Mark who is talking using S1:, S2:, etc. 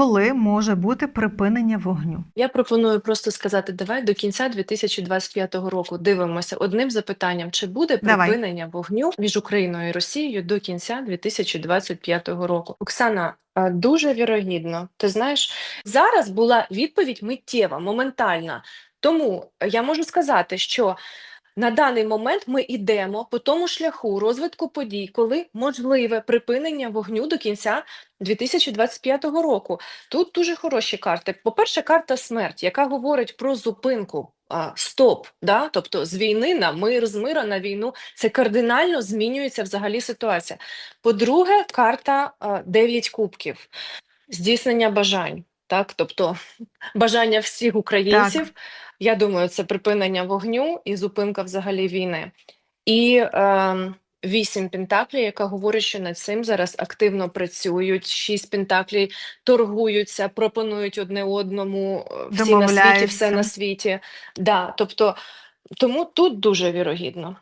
S1: коли може бути припинення вогню?
S2: Я пропоную просто сказати, давай до кінця 2025 року дивимося одним запитанням, чи буде
S1: Давай.
S2: припинення вогню між Україною і Росією до кінця 2025 року. Оксана, е, дуже вірогідно. Ти знаєш, зараз була відповідь миттєва, моментальна. Тому я можу сказати, що на даний момент ми йдемо по тому шляху розвитку подій, коли можливе припинення вогню до кінця 2025 року. Тут дуже хороші карти. По-перше, карта смерть, яка говорить про зупинку. Стоп, да? тобто з війни на мир, з мира на війну, це кардинально змінюється взагалі ситуація. По-друге, карта а, 9 кубків, здійснення бажань, так? тобто бажання всіх українців. Я думаю, це припинення вогню і зупинка взагалі війни. І е, вісім пентаклів, яка говорить, що над цим зараз активно працюють. Шість пентаклів торгуються, пропонують одне одному е, всі на світі, все на світі. Да, тобто, тому тут дуже вірогідно.